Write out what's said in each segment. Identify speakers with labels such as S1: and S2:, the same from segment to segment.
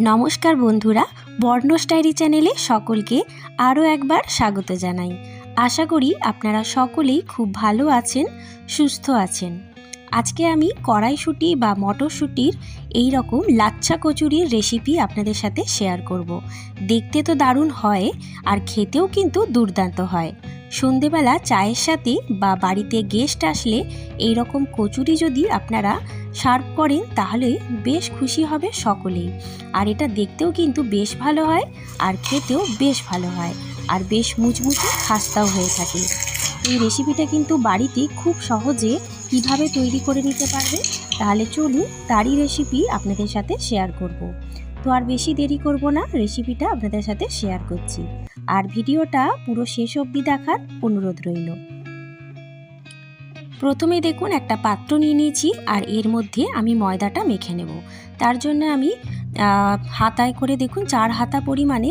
S1: নমস্কার বন্ধুরা, বর্ণস ডায়েরি চ্যানেলে সকলকে আরও একবার স্বাগত জানাই। আশা করি আপনারা সকলেই খুব ভালো আছেন, সুস্থ আছেন। আজকে আমি কড়াইশুঁটি বা মটরশুঁটির এই রকম লাচ্ছা কচুরির রেসিপি আপনাদের সাথে শেয়ার করব। দেখতে তো দারুণ হয় আর খেতেও কিন্তু দুর্দান্ত হয়। সন্ধেবেলা চায়ের সাথে বা বাড়িতে গেস্ট আসলে এই রকম কচুরি যদি আপনারা সার্ভ করেন, তাহলে বেশ খুশি হবে সকলেই আর এটা দেখতেও কিন্তু বেশ ভালো হয়, আর খেতেও বেশ ভালো হয়, আর বেশ মুচমুচে খাস্তাও হয়ে থাকে এই রেসিপিটা কিন্তু বাড়িতে খুব সহজে কীভাবে তৈরি করে নিতে পারবে তাহলে চলুন তারই রেসিপি আপনাদের সাথে শেয়ার করব। তো আর বেশি দেরি করব না রেসিপিটা আপনাদের সাথে শেয়ার করছি। আর ভিডিওটা পুরো শেষ অবধি দেখার অনুরোধ রইল। প্রথমে দেখুন, একটা পাত্র নিয়ে নিয়েছি আর এর মধ্যে আমি ময়দাটা মেখে নেব। তার জন্য আমি হাতায় করে দেখুন চার হাতা পরিমাণে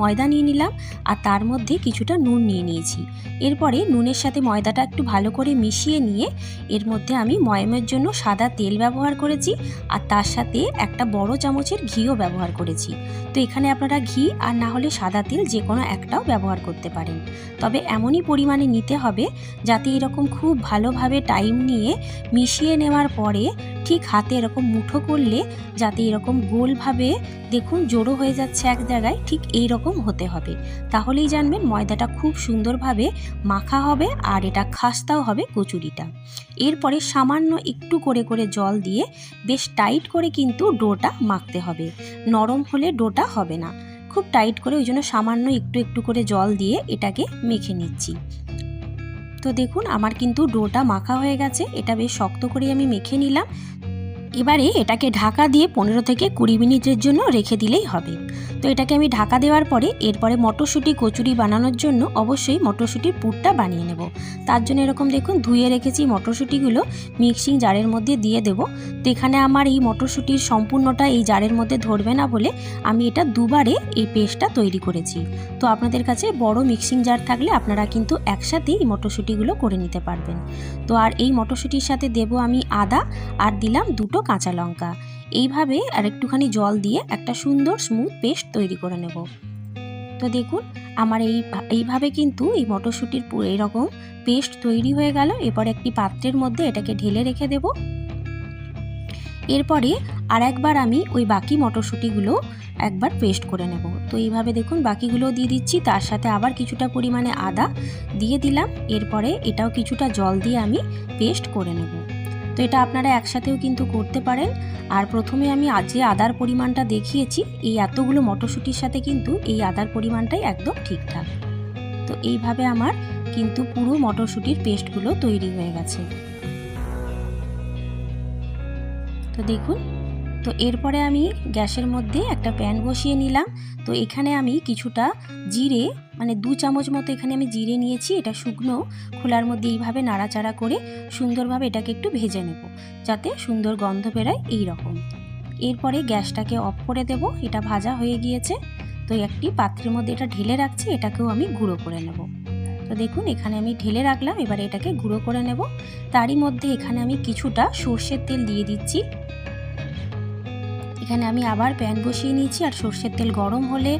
S1: ময়দা নিয়ে নিলাম আর তার মধ্যে কিছুটা নুন নিয়ে নিয়েছি। এরপরে নুনের সাথে ময়দাটা একটু ভালো করে মিশিয়ে নিয়ে, এর মধ্যে আমি ময়মের জন্য সাদা তেল ব্যবহার করেছি আর তার সাথে একটা বড় চামচের ঘিও ব্যবহার করেছি। তো এখানে আপনারা ঘি আর না হলে সাদা তেল যে কোনো একটাও ব্যবহার করতে পারেন। তবে এমনই পরিমাণে নিতে হবে যাতে এরকম খুব ভালোভাবে টাইম নিয়ে মিশিয়ে নেওয়ার পরে ঠিক হাতে এরকম মুঠো করলে যাতে এরকম গোলভাবে দেখুন জোড়ো হয়ে যাচ্ছে এক জায়গায়, ঠিক এই রকম হতে হবে। তাহলেই জানবেন ময়দাটা খুব সুন্দরভাবে মাখা হবে আর এটা খাস্তাও হবে কচুরিটা। এরপরে সামান্য একটু করে করে জল দিয়ে বেশ টাইট করে কিন্তু ডোটা মাখতে হবে। নরম হলে ডোটা হবে না। খুব টাইট করে ওই জন্য সামান্য একটু একটু করে জল দিয়ে এটাকে মেখে নিচ্ছি। তো দেখুন, আমার কিন্তু ডোটা মাখা হয়ে গেছে। এটা বেশ শক্ত করে আমি মেখে নিলাম। এবারে এটাকে ঢাকা দিয়ে পনেরো থেকে কুড়ি মিনিটের জন্য রেখে দিলেই হবে। তো এটাকে আমি ঢাকা দেওয়ার পরে এরপরে মটরশুঁটি, কচুরি বানানোর জন্য অবশ্যই মটরশুঁটির পুরটা বানিয়ে নেব। তার জন্য এরকম দেখুন ধুয়ে রেখেছি মটরশুঁটিগুলো, মিক্সিং জারের মধ্যে দিয়ে দেব। তো এখানে আমার এই মটরশুঁটির সম্পূর্ণটা এই জারের মধ্যে ধরবে না বলে আমি এটা দুবারে এই পেস্টটা তৈরি করেছি। তো আপনাদের কাছে বড় মিক্সিং জার থাকলে আপনারা কিন্তু একসাথেই এই মটরশুঁটিগুলো করে নিতে পারবেন। তো আর এই মটরশুঁটির সাথে দেব আমি আদা, আর দিলাম দুটো কাঁচা লঙ্কা। এইভাবে আর একটুখানি জল দিয়ে একটা সুন্দর স্মুথ পেস্ট তৈরি করে নেব। তো দেখুন, আমার এই এইভাবে কিন্তু এই মটরশুঁটির এরকম পেস্ট তৈরি হয়ে গেল। এরপর একটি পাত্রের মধ্যে এটাকে ঢেলে রেখে দেব। এরপরে আর একবার আমি ওই বাকি মটরশুঁটিগুলো একবার পেস্ট করে নেব। তো এইভাবে দেখুন বাকিগুলো দিয়ে দিচ্ছি। তার সাথে আবার কিছুটা পরিমাণে আদা দিয়ে দিলাম। এরপরে এটাও কিছুটা জল দিয়ে আমি পেস্ট করে নেব। তো এটা আপনারা একসাথেও কিন্তু করতে পারেন। আর প্রথমে আমি যে আদার পরিমাণটা দেখিয়েছি, এই এতগুলো মটরশুঁটির সাথে কিন্তু এই আদার পরিমাণটাই একদম ঠিকঠাক। তো এইভাবে আমার কিন্তু পুরো মটরশুঁটির পেস্টগুলো তৈরি হয়ে গেছে। তো দেখুন, তো এরপরে আমি গ্যাসের মধ্যে একটা প্যান বসিয়ে নিলাম। তো এখানে আমি কিছুটা জিরে মানে দু চামচ মতো এখানে আমি জিরে নিয়েছি, এটা শুকনো। খোলার মধ্যে এইভাবে নাড়াচাড়া করে সুন্দরভাবে এটাকে একটু ভেজে নেব, যাতে সুন্দর গন্ধ বেরোয় এই রকম এরপরে গ্যাসটাকে অফ করে দেব, এটা ভাজা হয়ে গিয়েছে। তো একটি পাত্রের মধ্যে এটা ঢেলে রাখছি, এটাকেও আমি গুঁড়ো করে নেব। তো দেখুন, এখানে আমি ঢেলে রাখলাম, এবার এটাকে গুঁড়ো করে নেব। তারই মধ্যে এখানে আমি কিছুটা সর্ষের তেল দিয়ে দিচ্ছি। এখানে আমি আবার প্যান বসিয়ে নিয়েছি, আর সর্ষের তেল গরম হলে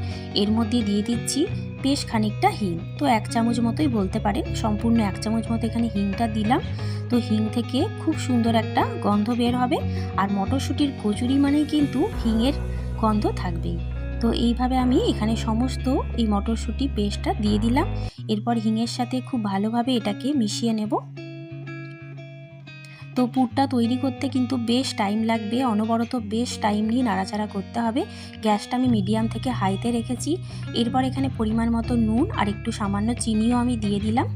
S1: এর মধ্যে দিয়ে দিচ্ছি বেশ খানিকটা হিং। তো এক চামচ মতোই বলতে পারেন, সম্পূর্ণ এক চামচ মতো এখানে হিংটা দিলাম। তো হিং থেকে খুব সুন্দর একটা গন্ধ বের হবে। আর মটরশুঁটির কচুরি মানেই কিন্তু হিংয়ের গন্ধ থাকবেই। তো এইভাবে আমি এখানে সমস্ত এই মটরশুঁটি পেস্টটা দিয়ে দিলাম। এরপর হিঙের সাথে খুব ভালোভাবে এটাকে মিশিয়ে নেব। তো পুরটা তৈরি করতে কিন্তু বেশ টাইম লাগবে, অনবরত বেশ টাইম নিয়ে নাড়াচাড়া করতে হবে। গ্যাসটা আমি মিডিয়াম থেকে হাইতে রেখেছি। এরপর এখানে পরিমাণ মতো নুন আর একটু সামান্য চিনিও আমি দিয়ে দিলাম।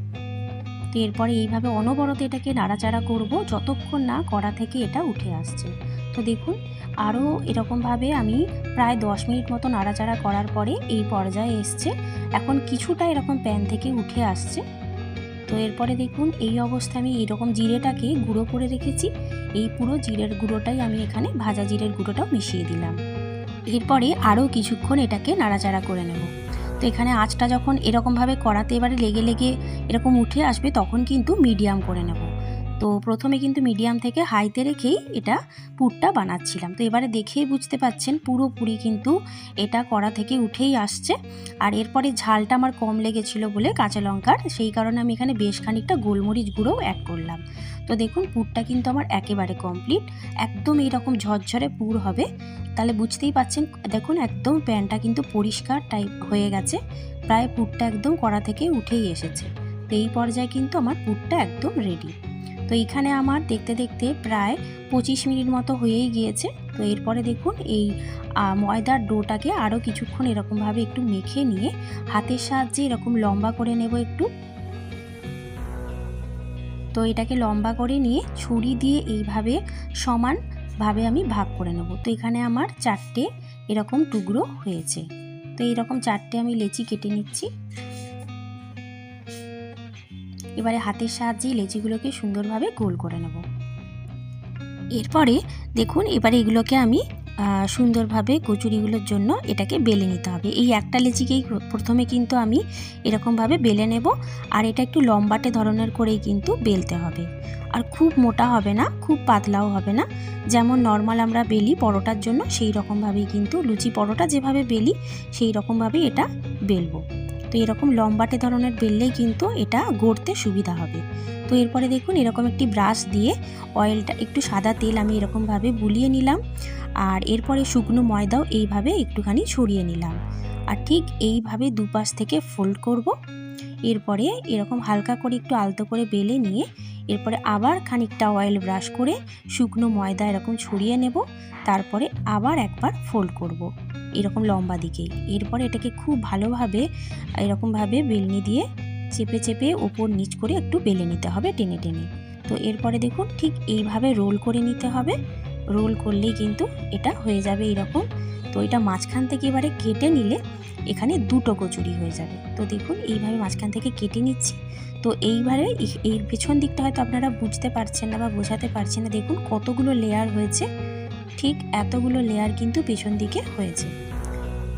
S1: তো এরপরে এইভাবে অনবরত এটাকে নাড়াচাড়া করব, যতক্ষণ না কড়া থেকে এটা উঠে আসছে। তো দেখুন, আরও এরকমভাবে আমি প্রায় দশ মিনিট মতো নাড়াচাড়া করার পরে এই পর্যায়ে এসছে। এখন কিছুটা এরকম প্যান থেকে উঠে আসছে। তো এরপরে দেখুন, এই অবস্থা আমি এইরকম জিরেটাকে গুঁড়ো করে রেখেছি। এই পুরো জিরের গুঁড়োটাই আমি এখানে ভাজা জিরের গুঁড়োটাও মিশিয়ে দিলাম। এরপরে আরও কিছুক্ষণ এটাকে নাড়াচাড়া করে নেব। তো এখানে আঁচটা যখন এরকমভাবে কড়াতে এবারে লেগে লেগে এরকম উঠে আসবে, তখন কিন্তু মিডিয়াম করে নেব। তো প্রথমে কিন্তু মিডিয়াম থেকে হাইতে রেখেই এটা পুরটা বানাচ্ছিলাম। তো এবারে দেখেই বুঝতে পাচ্ছেন পুরোপুরি কিন্তু এটা কড়া থেকে উঠেই আসছে। আর এরপরে ঝালটা আমার কম লেগেছিল বলে কাঁচা লঙ্কার, সেই কারণে আমি এখানে বেশ খানিকটা গোলমরিচ গুঁড়োও অ্যাড করলাম। তো দেখুন পুরটা কিন্তু আমার একেবারে কমপ্লিট একদম এইরকম ঝরঝরে পুর হবে। তাহলে বুঝতেই পাচ্ছেন, দেখুন একদম প্যানটা কিন্তু পরিষ্কার টাইপ হয়ে গেছে। প্রায় পুরটা একদম কড়া থেকে উঠেই এসেছে। তো এই পর্যায়ে কিন্তু আমার পুরটা একদম রেডি তো এখানে আমার দেখতে দেখতে প্রায় পঁচিশ মিনিট মতো হয়েই গিয়েছে। তো এরপরে দেখুন এই ময়দার ডোটাকে আরও কিছুক্ষণ এরকমভাবে একটু মেখে নিয়ে হাতের সাহায্যে এরকম লম্বা করে নেব একটু। তো এটাকে লম্বা করে নিয়ে ছুরি দিয়ে এইভাবে সমানভাবে আমি ভাগ করে নেব। তো এখানে আমার চারটে এরকম টুকরো হয়েছে। তো এইরকম চারটে আমি লেচি কেটে নিচ্ছি। এবারে হাতের সাহায্যে লেচিগুলোকে সুন্দরভাবে গোল করে নেব। এরপরে দেখুন, এবারে এগুলোকে আমি সুন্দরভাবে কচুরিগুলোর জন্য এটাকে বেলে নিতে হবে। এই একটা লেচিকেই প্রথমে কিন্তু আমি এরকমভাবে বেলে নেব, আর এটা একটু লম্বাটে ধরনের করেই কিন্তু বেলতে হবে। আর খুব মোটা হবে না, খুব পাতলাও হবে না। যেমন নর্মাল আমরা বেলি পরোটার জন্য, সেই রকমভাবেই কিন্তু লুচি পরোটা যেভাবে বেলি, সেই রকমভাবেই এটা বেলবো। তো এরকম লম্বাটে ধরনের বেললেই কিন্তু এটা গড়তে সুবিধা হবে। তো এরপরে দেখুন এরকম একটি ব্রাশ দিয়ে অয়েলটা একটু সাদা তেল আমি এরকমভাবে বুলিয়ে নিলাম আর এরপরে শুকনো ময়দাও এইভাবে একটুখানি ছড়িয়ে নিলাম। আর ঠিক এইভাবে দুপাশ থেকে ফোল্ড করব। এরপরে এরকম হালকা করে একটু আলতো করে বেলে নিয়ে এরপরে আবার খানিকটা অয়েল ব্রাশ করে শুকনো ময়দা এরকম ছড়িয়ে নেব। তারপরে আবার একবার ফোল্ড করব। এরকম লম্বা দিকেই এরপরে এটাকে খুব ভালোভাবে, এরকমভাবে বেলনি দিয়ে চেপে চেপে ওপর নিচ করে একটু বেলে নিতে হবে টেনে টেনে। তো এরপরে দেখুন ঠিক এইভাবে রোল করে নিতে হবে। রোল করলেই কিন্তু এটা হয়ে যাবে এরকম। তো এটা মাঝখান থেকে এবারে কেটে নিলে এখানে দুটো কচুরি হয়ে যাবে। তো দেখুন এইভাবে মাঝখান থেকে কেটে নিচ্ছি। তো এইবারে এর পেছন দিকটা হয়তো আপনারা বুঝতে পারছেন না বা বোঝাতে পারছেন না। দেখুন কতগুলো লেয়ার হয়েছে। ঠিক এতগুলো লেয়ার কিন্তু পেছন দিকে হয়েছে।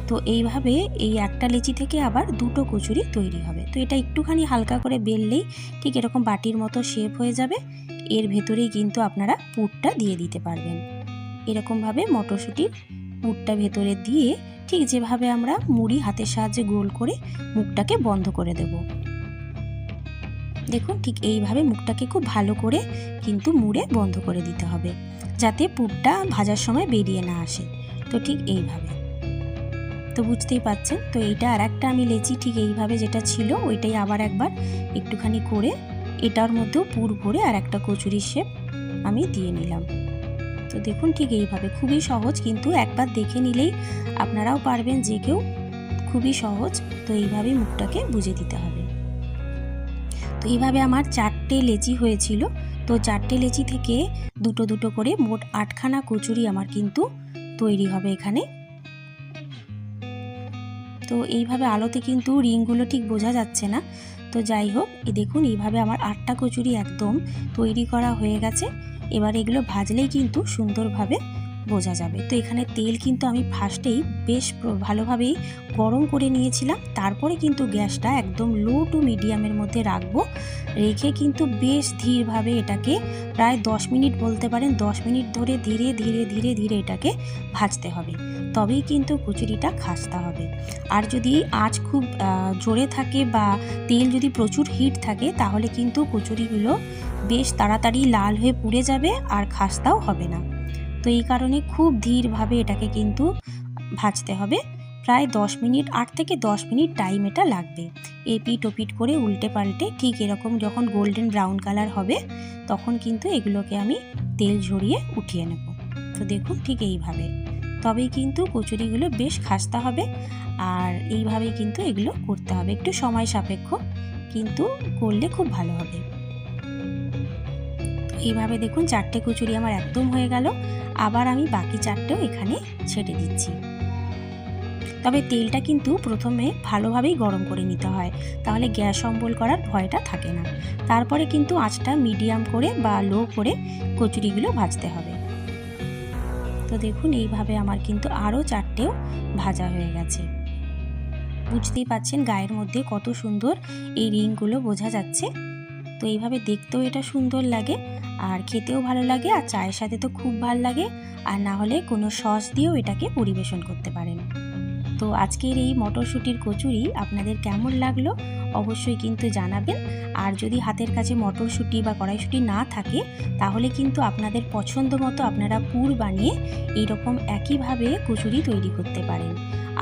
S1: তো এইভাবে এই একটা লেচি থেকে আবার দুটো কচুরি তৈরি হবে। তো এটা একটুখানি হালকা করে বেললেই ঠিক এরকম বাটির মতো শেপ হয়ে যাবে। এর ভেতরেই কিন্তু আপনারা পুরটা দিয়ে দিতে পারবেন। এরকমভাবে মটরশুঁটির পুরটা ভেতরে দিয়ে ঠিক যেভাবে আমরা মুড়ি হাতের সাহায্যে গোল করে মুখটাকে বন্ধ করে দেব। দেখুন ঠিক এইভাবে মুখটাকে খুব ভালো করে কিন্তু মুড়ে বন্ধ করে দিতে হবে। যাতে পুরটা ভাজার সময় বেরিয়ে না আসে। তো ঠিক এইভাবে। তো বুঝতেই পাচ্ছেন তো এইটা আর একটা আমি লেচি ঠিক এইভাবে যেটা ছিল, ওইটাই আবার একবার একটুখানি করে এটার মধ্যেও পুর ভরে আর একটা কচুরির শেপ আমি দিয়ে নিলাম। তো দেখুন ঠিক এইভাবে। খুবই সহজ, কিন্তু একবার দেখে নিলেই আপনারাও পারবেন, যে কেউ খুবই সহজ। তো এইভাবেই মুখটাকে বুঝে দিতে হবে। তো এইভাবে আমার চারটে লেচি হয়েছিল। তো চারটে লেচি থেকে দুটো দুটো করে মোট আটখানা কচুরি আমার কিন্তু তৈরি হবে এখানে। তো এইভাবে আলোতে কিন্তু রিংগুলো ঠিক বোঝা যাচ্ছে না। তো যাই হোক এই দেখুন, এইভাবে আমার আটটা কচুরি একদম তৈরি করা হয়ে গেছে। এবার এগুলো ভাজলেই কিন্তু সুন্দরভাবে বোঝা যাবে। তো এখানে তেল কিন্তু আমি ফার্স্টেই বেশ ভালোভাবেই গরম করে নিয়েছিলাম। তারপরে কিন্তু গ্যাসটা একদম লো টু মিডিয়ামের মধ্যে রাখব। রেখে কিন্তু বেশ ধীরভাবে এটাকে প্রায় দশ মিনিট বলতে পারেন, দশ মিনিট ধরে ধীরে ধীরে ধীরে ধীরে এটাকে ভাজতে হবে। তবেই কিন্তু কচুরিটা খাসতে হবে। আর যদি আঁচ খুব জোরে থাকে বা তেল যদি প্রচুর হিট থাকে, তাহলে কিন্তু কচুরিগুলো বেশ তাড়াতাড়ি লাল হয়ে পুড়ে যাবে আর খাস্তাও হবে না। তো এই কারণে খুব ধীরভাবে এটাকে কিন্তু ভাজতে হবে। প্রায় দশ মিনিট, আট থেকে দশ মিনিট টাইম এটা লাগবে। এপিট ওপিট করে উল্টে পাল্টে ঠিক এরকম যখন গোল্ডেন ব্রাউন কালার হবে, তখন কিন্তু এগুলোকে আমি তেল ঝরিয়ে উঠিয়ে নেব। তো দেখুন ঠিক এইভাবে। তবেই কিন্তু কচুরিগুলো বেশ খাস্তা হবে আর এইভাবেই কিন্তু এগুলো করতে হবে। একটু সময় সাপেক্ষ, কিন্তু করলে খুব ভালো হবে। এইভাবে দেখুন চারটে কচুরি আমার একদম হয়ে গেল। আবার আমি বাকি চারটেও এখানে ছেটে দিচ্ছি। তবে তেলটা কিন্তু প্রথমে ভালোভাবেই গরম করে নিতে হয়, তাহলে গ্যাস অম্বল করার ভয়টা থাকে না। তারপরে কিন্তু আঁচটা মিডিয়াম করে বা লো করে কচুরিগুলো ভাজতে হবে। তো দেখুন এইভাবে আমার কিন্তু আরও চারটেও ভাজা হয়ে গেছে। বুঝতেই পাচ্ছেন গায়ের মধ্যে কত সুন্দর এই রিংগুলো বোঝা যাচ্ছে। তো এইভাবে দেখতেও এটা সুন্দর লাগে আর খেতেও ভালো লাগে, আর চায়ের সাথে তো খুব ভালো লাগে, আর না হলে কোনো সস দিয়েও এটাকে পরিবেশন করতে পারেন। তো আজকের এই মটরশুঁটির কচুরি আপনাদের কেমন লাগল অবশ্যই কিন্তু জানাবেন, আর যদি হাতের কাছে মটরশুঁটি বা কড়াইশুঁটি না থাকে, তাহলে কিন্তু আপনাদের পছন্দ মতো আপনারা পুর বানিয়ে এইরকম একইভাবে কচুরি তৈরি করতে পারেন।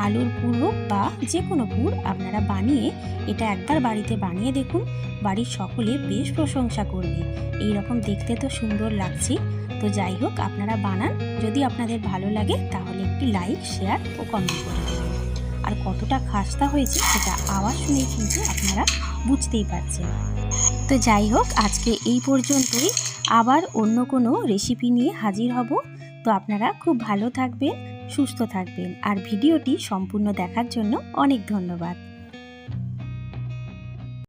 S1: আলুর পুর বা যে কোনো পুর আপনারা বানিয়ে এটা একবার বাড়িতে বানিয়ে দেখুন। বাড়ির সকলে বেশ প্রশংসা করবে। এই রকম দেখতে তো সুন্দর লাগছে। তো যাই হোক, আপনারা বানান। যদি আপনাদের ভালো লাগে, তাহলে একটি লাইক, শেয়ার ও কমেন্ট করে আর কতটা খাস্তা হয়েছে, সেটা আওয়াজ শুনেই কিন্তু আপনারা বুঝতেই পারছেন। তো যাই হোক, আজকে এই পর্যন্তই। আবার অন্য কোনো রেসিপি নিয়ে হাজির হব। তো আপনারা খুব ভালো থাকবেন। সুস্থ থাকবেন। আর ভিডিওটি সম্পূর্ণ দেখার জন্য অনেক ধন্যবাদ।